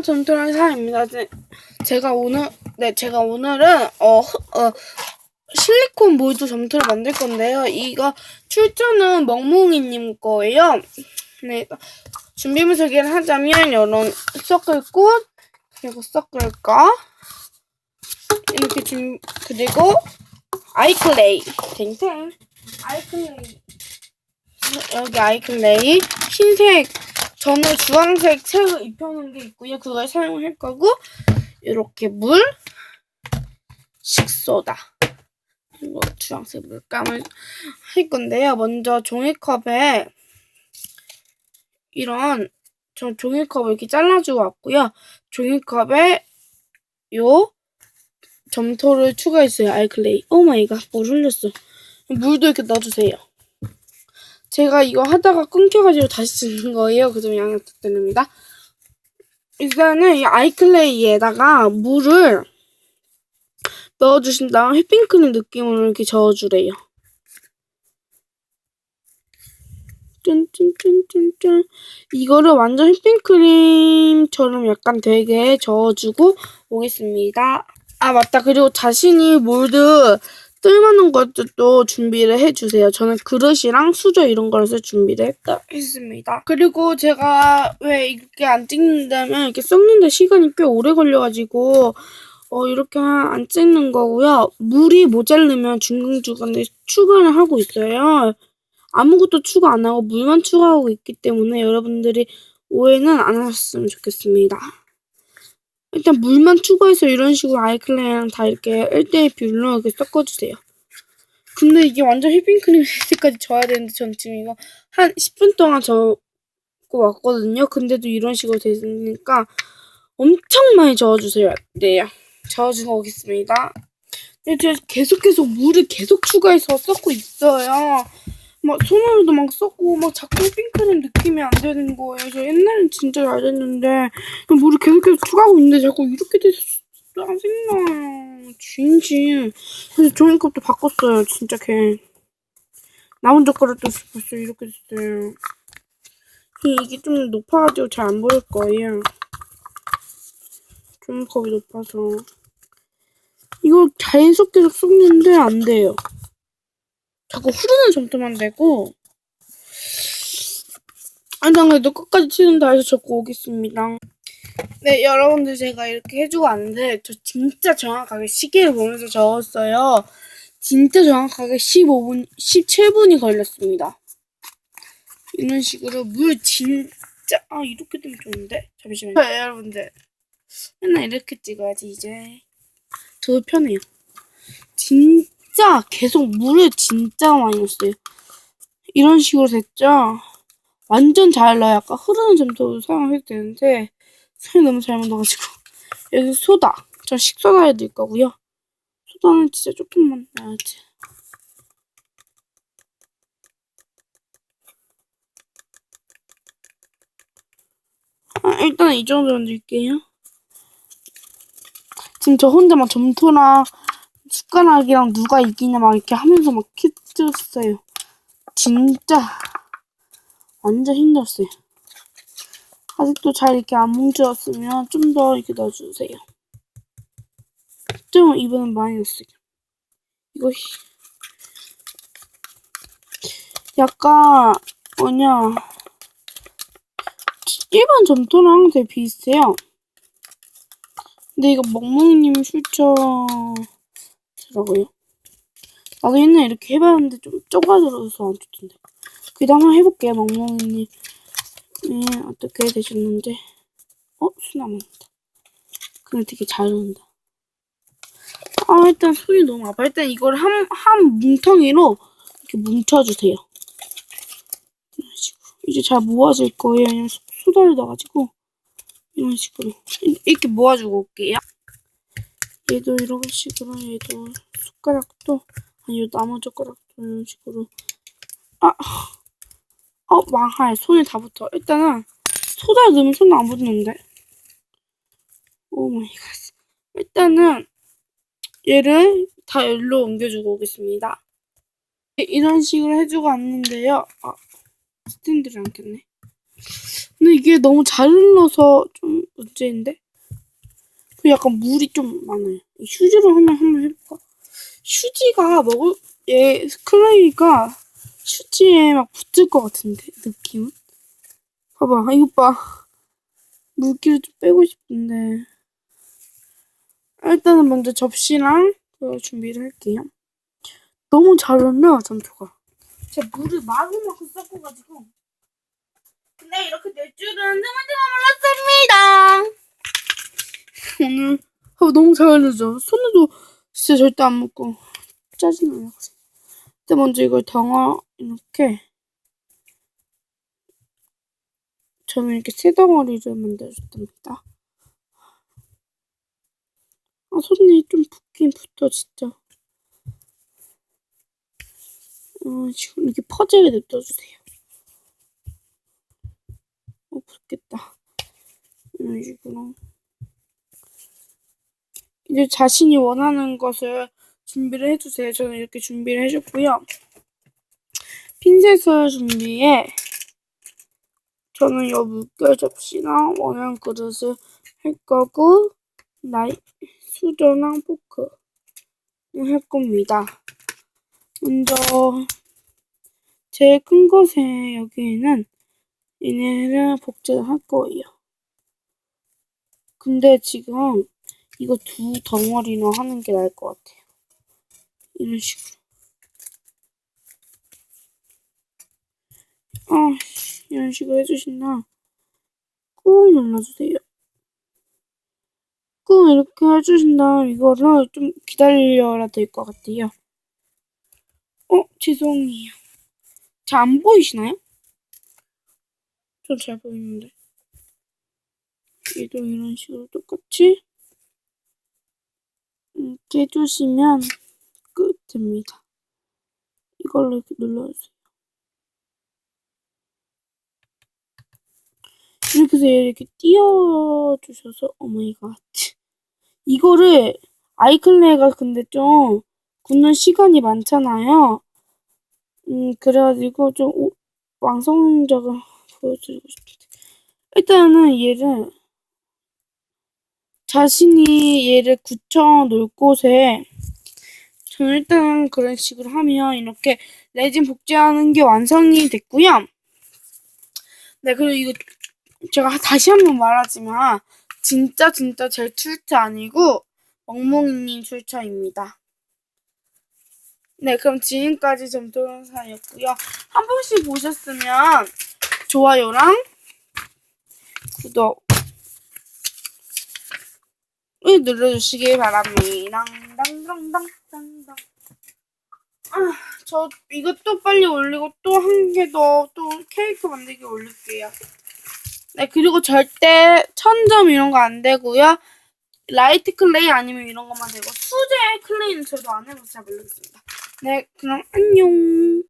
안녕하세요. 점토란 사입니다. 제가 오늘, 네, 제가 오늘은, 어, 흐- 어, 실리콘 몰드 점토를 만들 건데요. 이거 출처는 멍뭉이님 거예요. 네, 준비물 소개를 하자면, 이런 섞을꽃, 그리고 섞을까, 이렇게 준, 그리고, 아이클레이. 탱탱. 아이클레이. 여기 아이클레이. 흰색, 저는 주황색 색을 입혀놓은 게 있고요. 그걸 사용할 거고 이렇게 물, 식소다. 그리고 주황색 물감을 할 건데요. 먼저 종이컵에 이런 저 종이컵을 이렇게 잘라주고 왔고요. 종이컵에 요 점토를 추가했어요. 아이클레이. 오 마이 갓, 물 흘렸어. 물도 이렇게 넣어주세요. 제가 이거 하다가 끊겨가지고 다시 쓰는 거예요. 그 점 양해 부탁드립니다. 일단은 이 아이클레이에다가 물을 넣어주신 다음 휘핑크림 느낌으로 이렇게 저어주래요. 짠짠짠짠짠 이거를 완전 휘핑크림처럼 약간 되게 저어주고 오겠습니다. 아 맞다. 그리고 자신이 몰드 뜰만한 것도 준비를 해주세요. 저는 그릇이랑 수저 이런 거를 준비를 했다, 했습니다. 그리고 제가 왜 이렇게 안 찍는다면 이렇게 썩는데 시간이 꽤 오래 걸려가지고 어 이렇게 안 찍는 거고요. 물이 모자르면 중간중간에 추가를 하고 있어요. 아무것도 추가 안 하고 물만 추가하고 있기 때문에 여러분들이 오해는 안 하셨으면 좋겠습니다. 일단 물만 추가해서 이런 식으로 아이클레이랑 다 이렇게 1대1 비율로 이렇게 섞어주세요. 근데 이게 완전 휘핑크림 색까지 져야 되는데 전 지금 이거 한 10분 동안 저고 왔거든요. 근데도 이런 식으로 되니까 엄청 많이 저어주세요. 네, 저어주고 오겠습니다. 이제 계속 계속 물을 계속 추가해서 섞고 있어요. 막 손으로도 막 섞고 막 자꾸 핑크림 느낌이 안 되는 거예요. 저 옛날엔 진짜 잘 됐는데 물을 계속 계속 추가하고 있는데 자꾸 이렇게 돼서 짜증나요. 진심. 그래서 종이컵도 바꿨어요. 진짜 걔. 나온 젓가락도 벌써 이렇게 됐어요. 이게 좀 높아가지고 잘 안 보일 거예요. 종이컵이 높아서. 이거 계속 계속 섞는데 안 돼요. 자꾸 흐르는 점토만 되고 일단 그래도 끝까지 치는 다해서 적고 오겠습니다. 네 여러분들 제가 이렇게 해주고 왔는데 저 진짜 정확하게 시계를 보면서 적었어요. 진짜 정확하게 15분, 17분이 걸렸습니다. 이런 식으로 물 진짜 아 이렇게 되면 좋은데 잠시만요. 네, 여러분들 맨날 이렇게 찍어야지 이제 더 편해요. 진짜 진짜 계속 물을 진짜 많이 넣었어요. 이런 식으로 됐죠? 완전 잘 나요. 아까 흐르는 점토도 사용해도 되는데 손이 너무 잘못 넣어가지고 여기 소다. 전 식소다 해야 될 거고요. 소다는 진짜 조금만 넣어야지. 아, 일단 이 정도만 넣을게요. 지금 저 혼자 막 점토랑 숟가락이랑 누가 이기냐 막 이렇게 하면서 막 키트렸어요. 진짜 완전 힘들었어요. 아직도 잘 이렇게 안 뭉쳐졌으면 좀 더 이렇게 넣어주세요. 좀 이번엔 많이 넣었어요. 이거 약간 뭐냐 일반 점토랑 되게 비슷해요. 근데 이거 멍멍이님 출처 더라고요. 나도 옛날에 이렇게 해봤는데 좀 좁아들어서 안 좋던데. 그래도 한번 해볼게요, 멍멍이님. 네, 어떻게 되셨는지. 어? 수나무다. 근데 되게 잘 나온다. 아, 일단 손이 너무 아파. 일단 이걸 한, 한 뭉텅이로 이렇게 뭉쳐주세요. 이런 식으로. 이제 잘 모아질 거예요. 왜냐면 소다를 넣어가지고. 이런 식으로. 이렇게 모아주고 올게요. 얘도 이런 식으로 얘도 숟가락도 아니 나무 젓가락도 이런 식으로. 아, 어 망할. 손에 다 붙어. 일단은 소다 넣으면 손 안 붙는데. 오 마이 갓. 일단은 얘를 다 열로 옮겨주고 오겠습니다. 이런 식으로 해주고 왔는데요. 아 스탠드를 안 켰네. 근데 이게 너무 잘 흘러서 좀 문제인데? 약간 물이 좀 많아요. 이 휴지로 하면 한번 해볼까? 휴지가 먹을, 얘, 클레이가 휴지에 막 붙을 것 같은데, 느낌은? 봐봐, 아, 이것 봐. 물기를 좀 빼고 싶은데. 일단은 먼저 접시랑 준비를 할게요. 너무 잘 흘러, 점토가. 제가 물을 마구마구 섞어가지고. 근데 이렇게 될 줄은 드문드문 몰랐습니다. 오늘 어, 너무 잘 흘르죠? 손으로 진짜 절대 안 먹고 짜증나요. 일단 먼저 이걸 덩어 이렇게 저는 이렇게 세 덩어리를 만들어줬답니다. 아 손이 좀 붓긴 붙어 진짜. 어, 지금 이렇게 퍼지게 냅둬주세요. 어, 붙겠다. 이런 식으로. 이제 자신이 원하는 것을 준비를 해주세요. 저는 이렇게 준비를 해줬고요. 핀셋을 준비해. 저는 이 물결 접시랑 원형 그릇을 할 거고, 나이, 수저랑 포크를 할 겁니다. 먼저, 제일 큰 것에 여기에는 얘네를 복제를 할 거예요. 근데 지금 이거 두 덩어리로 하는 게 나을 것 같아요. 이런 식으로. 아, 이런 식으로 해주신다. 꾹 눌러주세요. 꾹 이렇게 해주신 다음 이거를 좀 기다려야 될 것 같아요. 어, 죄송해요. 잘 안 보이시나요? 전잘 보이는데. 얘도 이런 식으로 똑같이 이렇게 해주시면 끝입니다. 이걸로 이렇게 눌러주세요. 이렇게 해서 이렇게 띄워주셔서 오마이갓 이거를 아이클레가 근데 좀 굳는 시간이 많잖아요. 음 그래가지고 좀 오, 완성적을 보여드리고 싶은데 일단은 얘를 자신이 얘를 굳혀 놓을 곳에 저는 일단 그런 식으로 하면 이렇게 레진 복제하는 게 완성이 됐고요. 네, 그리고 이거 제가 다시 한번 말하지만 진짜 진짜 제 출처 아니고 멍멍이님 출처입니다. 네, 그럼 지금까지 점토영상이었고요. 한 번씩 보셨으면 좋아요랑 구독 을 눌러주시기 바랍니다. 당당당당당. 아, 저 이것도 빨리 올리고 또 한 개 더 또 케이크 만들기 올릴게요. 네, 그리고 절대 천점 이런 거 안 되고요. 라이트 클레이 아니면 이런 것만 되고 수제 클레이는 저도 안 해봐서 잘 모르겠습니다. 네, 그럼 안녕.